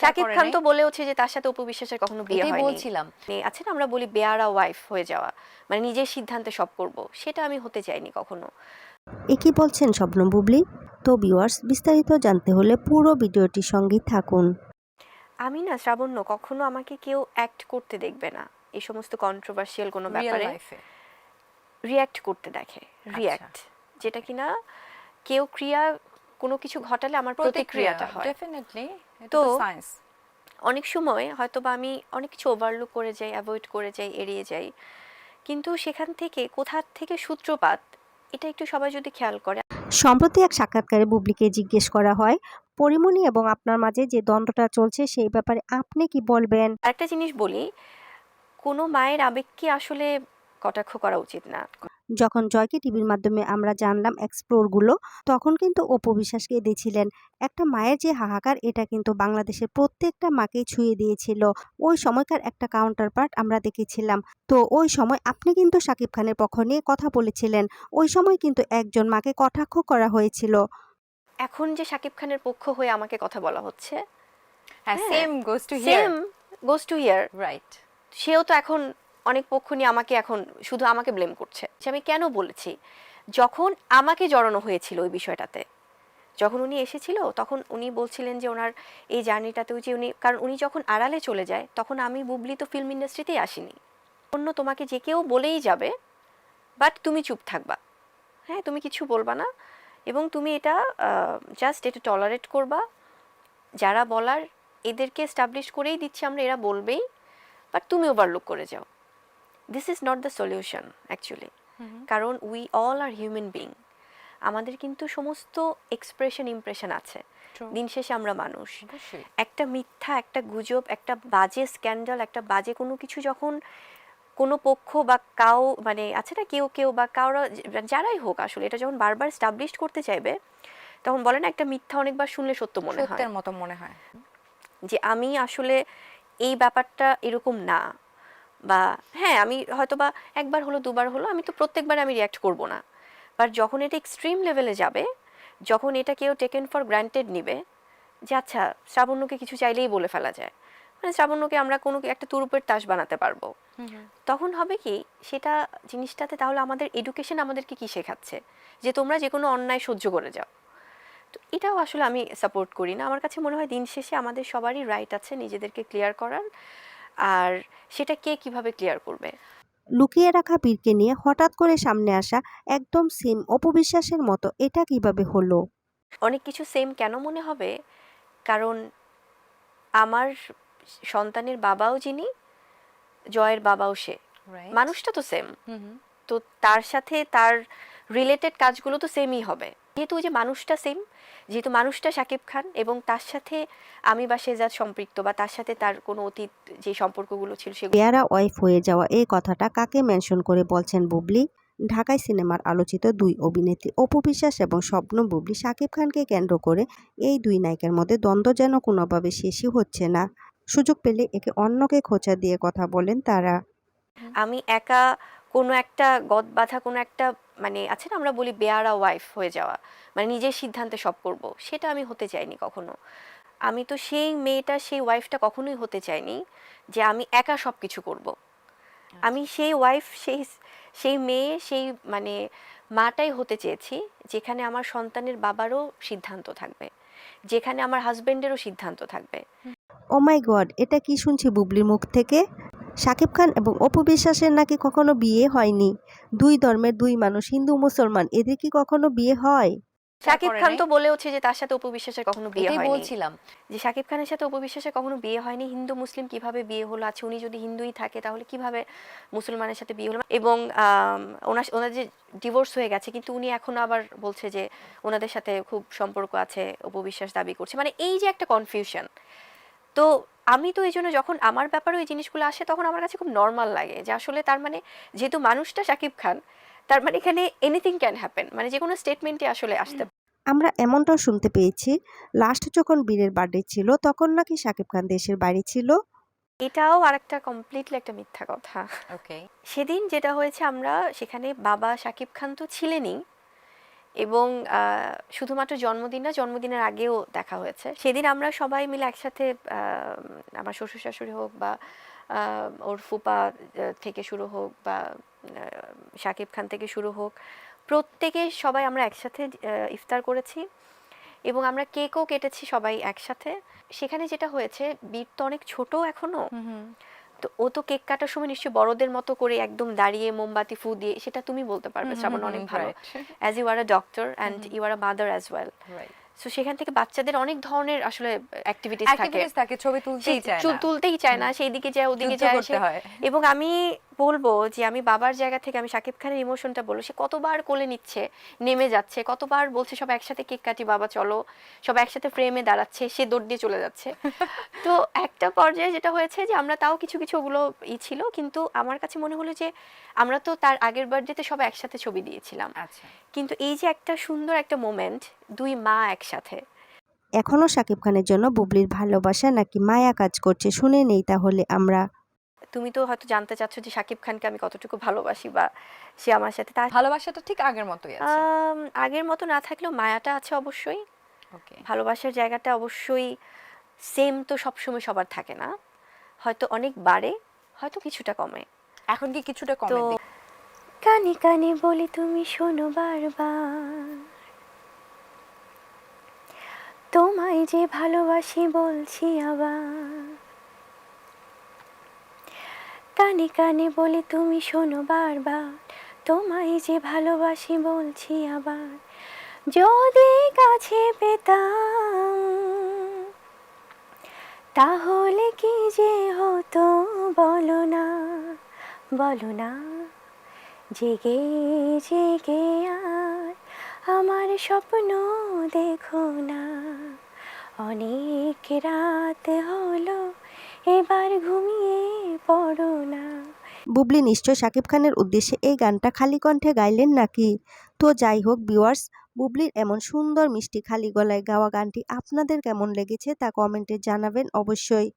শাকিব খান? তো বলেওছে যে তার সাথে অপু বিশ্বাসের কখনো বিয়ে এটাই হয়নি। বলছিলাম। মানে আছে না আমরা বলি বেয়ারা ওয়াইফ হয়ে যাওয়া। মানে নিজের সিদ্ধান্তে সব করব। সেটা আমি হতে চাইনি কখনো। এ কি বলছেন স্বপ্ন বুবলি। তো ভিউয়ার্স বিস্তারিত জানতে হলে পুরো ভিডিওটির সঙ্গেই থাকুন। আমি না শ্রাবণ্য কখনো আমাকে কেউ অ্যাক্ট করতে দেখবে না। এই সমস্ত কন্ট্রোভার্সিয়াল কোনো ব্যাপারে লাইফে রিয়্যাক্ট করতে দেখে। আচ্ছা। রিয়্যাক্ট যেটা কিনা কেউ ক্রিয়া কোনো কিছু ঘটালে আমার প্রতিক্রিয়াটা হয়। ডেফিনেটলি তো সায়েন্স অনেক সময় হয়তো বা আমি অনেক কিছু ওভারলুক করে যাই অ্যাভয়েড করে যাই এড়িয়ে যাই। কিন্তু সেখান থেকে কোথা থেকে সূত্রপাত এটা একটু সবাই যদি খেয়াল করে। সম্প্রতি এক সাক্ষাৎকারে বুবলিকে জিজ্ঞেস করা হয় পরিমণি এবং আপনার মাঝে যে দ্বন্দ্বটা চলছে সেই ব্যাপারে আপনি কি বলবেন? আরেকটা জিনিস বলি কোনো মায়ের আবেগকে আসলে কটাক্ষ করা উচিত না। যখন জয়কে টিভির মাধ্যমে আমরা জানলাম এক্সপ্লোরগুলো তখন কিন্তু অপু বিশ্বাস কেঁদেছিলেন একটা মায়ের যে হাহাকার এটা কিন্তু বাংলাদেশের প্রত্যেকটা মাকেই ছুঁয়ে দিয়েছিল। ওই সময়কার একটা কাউন্টার পার্ট আমরা দেখেছিলাম। তো ওই সময় আপনি কিন্তু শাকিব খানের পক্ষ নিয়ে কথা বলেছিলেন। ওই সময় কিন্তু একজন মাকে কটাক্ষ করা হয়েছিল। এখন যে শাকিব খানের পক্ষ হয়ে আমাকে কথা বলা হচ্ছে? Same goes to here goes to year right সেও তো এখন অনেক পক্ষ নিয়ে আমাকে এখন শুধু আমাকে ব্লেম করছে। আমি কেন বলেছি? যখন আমাকে জড়ানো হয়েছিল ওই বিষয়টাতে, যখন উনি এসেছিল, তখন উনি বলছিলেন যে ওনার এই জার্নিটাতে যে উনি, কারণ উনি যখন আড়ালে চলে যায়, তখন আমি বুবলি তো ফিল্ম ইন্ডাস্ট্রিতেই আসিনি। অন্য তোমাকে যে কেউ বলেই যাবে বাট তুমি চুপ থাকবা। হ্যাঁ তুমি কিছু বলবা না। এবং তুমি এটা জাস্ট এটা টলারেট করবা। যারা বলার, এদেরকে এস্টাবলিশ করেই দিচ্ছি আমরা, এরা বলবেই বাট তুমি ওভারলুক করে যাও। This is not the solution actually কারণ we all are human being আমাদের কিন্তু সমস্ত এক্সপ্রেশন ইমপ্রেশন আছে। দিন শেষে আমরা মানুষ। একটা মিথ্যা একটা গুজব একটা বাজে স্ক্যান্ডাল একটা বাজে কোনো কিছু যখন কোনো পক্ষ বা কাউ মানে আছে না কেউ কেউ বা কারও যারাই হোক আসলে এটা যখন বারবার স্টাবলিশ করতে চাইবে তখন বলে না একটা মিথ্যা অনেকবার শুনলে সত্য মনে হয়। মতো মনে হয়। যে আমি আসলে এই ব্যাপারটা এরকম না। বা হ্যাঁ আমি হয়তো বা একবার হলো দুবার হলো আমি তো প্রত্যেকবার আমি রিয়াক্ট করব না। বাট যখন এটা এক্সট্রিম লেভেলে যাবে যখন এটা কেউ টেকেন ফর গ্রান্টেড নিবে যে আচ্ছা শ্রাবণ্যকে কিছু চাইলেই বলে ফেলা যায়। মানে শ্রাবণ্যকে আমরা কোনো একটা তুরুপের তাস বানাতে পারব। তখন হবে কি সেটা জিনিসটাতে তাহলে আমাদের এডুকেশন আমাদেরকে কি শেখাচ্ছে? যে তোমরা যে কোনো অন্যায় সহ্য করে যাও। তো এটাও আসলে আমি সাপোর্ট করি না। আমার কাছে মনে হয় দিন শেষে আমাদের সবারই রাইট আছে নিজেদেরকে ক্লিয়ার করার। আর সেটা কে কীভাবে ক্লিয়ার করবে? লুকিয়ে রাখা বীরকে নিয়ে হঠাৎ করে সামনে আসা একদম সেম অপবিশ্বাসের মতো এটা কীভাবে হলো? অনেক কিছু সেম কেন মনে হবে? কারণ আমার সন্তানের বাবাও যিনি জয়ের বাবাও সে। মানুষটা তো সেম তো তার সাথে তার রিলেটেড কাজগুলো তো সেমই হবে। যেহেতু ওই যে মানুষটা সেম যেহেতু মানুষটা শাকিব খান এবং তার সাথে আমি বা শেজাদ সম্পৃক্ত বা তার সাথে তার কোনো অতীত যে সম্পর্কগুলো ছিল সেগুলো পেয়ারা ওয়াইফ হয়ে যাওয়া এই কথাটা কাকে মেনশন করে বলছেন বুবলি? ঢাকায় সিনেমার আলোচিত দুই অভিনেত্রী অপু বিশ্বাস এবং স্বপ্ন বুবলি শাকিব খানকে কেন্দ্র করে এই দুই নায়িকার মধ্যে দ্বন্দ্ব যেন কোনোভাবে শেষই হচ্ছে না। সুযোগ পেলে একে অন্যকে খোঁচা দিয়ে কথা বলেন তারা। আমি একা কোনো একটা গদ বাঁধা কোনো একটা মানে আছে না আমরা বলি বেয়ারা ওয়াইফ হয়ে যাওয়া মানে নিজের সিদ্ধান্তে সব করব সেটা আমি হতে চাইনি কখনো। আমি তো সেই মেয়েটা সেই ওয়াইফটা কখনোই হতে চাইনি যে আমি একা সব কিছু করব আমি সেই ওয়াইফ সেই সেই মেয়ে সেই মানে মাটাই হতে চেয়েছি যেখানে আমার সন্তানের বাবারও সিদ্ধান্ত থাকবে যেখানে আমার হাজবেন্ডেরও সিদ্ধান্ত থাকবে। ও মাই গড এটা কি শুনছি বুবলির মুখ থেকে? শাকিব খান এবং অপু বিশ্বাসের নাকি কখনো বিয়ে হয়নি? দুই ধর্মের দুই মানুষ হিন্দু মুসলমান এদের কি কখনো বিয়ে হয়? শাকিব খান? তো বলেওছে যে তার সাথে অপু বিশ্বাসের কখনো বিয়ে হয়নি। বলছিলাম যে শাকিব খানের সাথে অপু বিশ্বাসের কখনো বিয়ে হয়নি। হিন্দু মুসলিম কীভাবে বিয়ে হলো? আছে উনি যদি হিন্দুই থাকে তাহলে কীভাবে মুসলমানের সাথে বিয়ে হলো? এবং ওনার ওনার যে ডিভোর্স হয়ে গেছে কিন্তু উনি এখন আবার বলছে যে ওনাদের সাথে খুব সম্পর্ক আছে অপু বিশ্বাস দাবি করছে। মানে এই যে একটা কনফিউশন তো আমি তো এই জন্য যখন আমার ব্যাপারে ওই জিনিসগুলো আসে তখন আমার কাছে খুব নর্মাল লাগে যে আসলে তার মানে যেহেতু মানুষটা শাকিব খান তার মানে এখানে এনিথিং ক্যান হ্যাপেন মানে যে কোনো স্টেটমেন্টে আসলে আসতে আমরা এমনটাও শুনতে পেয়েছি লাস্ট যখন বীরের বার্থডে ছিল তখন নাকি শাকিব খান দেশের বাইরে ছিল? এটাও আরেকটা কমপ্লিটলি একটা মিথ্যা কথা। ওকে সেদিন যেটা হয়েছে আমরা সেখানে বাবা শাকিব খান তো ছিলেনই এবং শুধুমাত্র জন্মদিন না, জন্মদিনের আগেও দেখা হয়েছে। সেদিন আমরা সবাই মিলে একসাথে আমার শ্বশুর শাশুড়ি হোক বা ওর ফুপা থেকে শুরু হোক বা শাকিব খান থেকে শুরু হোক, প্রত্যেকে সবাই আমরা একসাথে ইফতার করেছি এবং আমরা কেকও কেটেছি সবাই একসাথে। সেখানে যেটা হয়েছে বীর তো অনেক ছোট এখনও। তো ও তো কেক কাটার সময় নিশ্চয়ই বড়দের মতো করে একদম দাঁড়িয়ে মোমবাতি ফু দিয়ে সেটা তুমি বলতে পারবে শ্রাবণ অনেক ভালো। As you are a doctor and you are a mother as well so সেখান থেকে বাচ্চাদের অনেক ধরনের আসলে অ্যাক্টিভিটিস থাকে। থাকে ছবি তুলতেই চায় না। তুলতেই চায় না সেই দিকে যায় ওদিকে যায় এবং আমি বলব যে আমি বাবার জায়গা থেকে আমি শাকিব খানের ইমোশনটা বলব সে কতবার কোলে নিচ্ছে নেমে যাচ্ছে কতবার বলছে সব একসাথে কেক কাটি বাবা চলো সব একসাথে ফ্রেমে দাঁড়াচ্ছে সে দৌড় দিয়ে চলে যাচ্ছে। তো একটা পর্যায়ে যেটা হয়েছে যে আমরা তাও কিছু কিছু ওগুলো ই ছিল কিন্তু আমার কাছে মনে হলো যে আমরা তো তার আগের বার্থডেতে সব একসাথে ছবি দিয়েছিলাম। আচ্ছা। কিন্তু এই যে একটা সুন্দর একটা মোমেন্ট দুই মা একসাথে। এখনও শাকিব খানের জন্য বুবলির ভালোবাসা নাকি মায়া কাজ করছে শুনে নেই তাহলে আমরা তুমি তো হয়তো জানতে চাচ্ছ যে শাকিব খানকে আমি কতটুকু ভালোবাসি বা সে আমার সাথে তা ভালোবাসাটা ঠিক আগের মতোই আছে। আগের মতো না থাকলেও মায়াটা আছে অবশ্যই। ওকে। ভালোবাসার জায়গাটা অবশ্যই সেম তো সবসময় সবার থাকে না। হয়তো অনেক বাড়ে হয়তো কিছুটা কমে। এখন কি কিছুটা তো কমে কানে কানে বলি তুমি শোনো বারবার। তোমায় যে ভালোবাসি বলছি আবার। কানে কানে বলে, তুমি শোনো বারবার, তোমায় যে ভালোবাসি বলছি আবার, যদি কাছে পেতাম, তাহলে কি যে হতো বলো না বলো না, জেগে জেগে আর আমার স্বপ্ন দেখো না, অনেক রাত হলো এবার ঘুমিয়ে পড়ো না। বুবলি নিশ্চয় শাকিব খানের উদ্দেশ্যে এই গানটা খালি কণ্ঠে গাইলেন নাকি? তো যাই হোক বিওয়ার্স বুবলির এমন সুন্দর মিষ্টি খালি গলায় গাওয়া গানটি আপনাদের কেমন লেগেছে তা কমেন্টে জানাবেন অবশ্যই।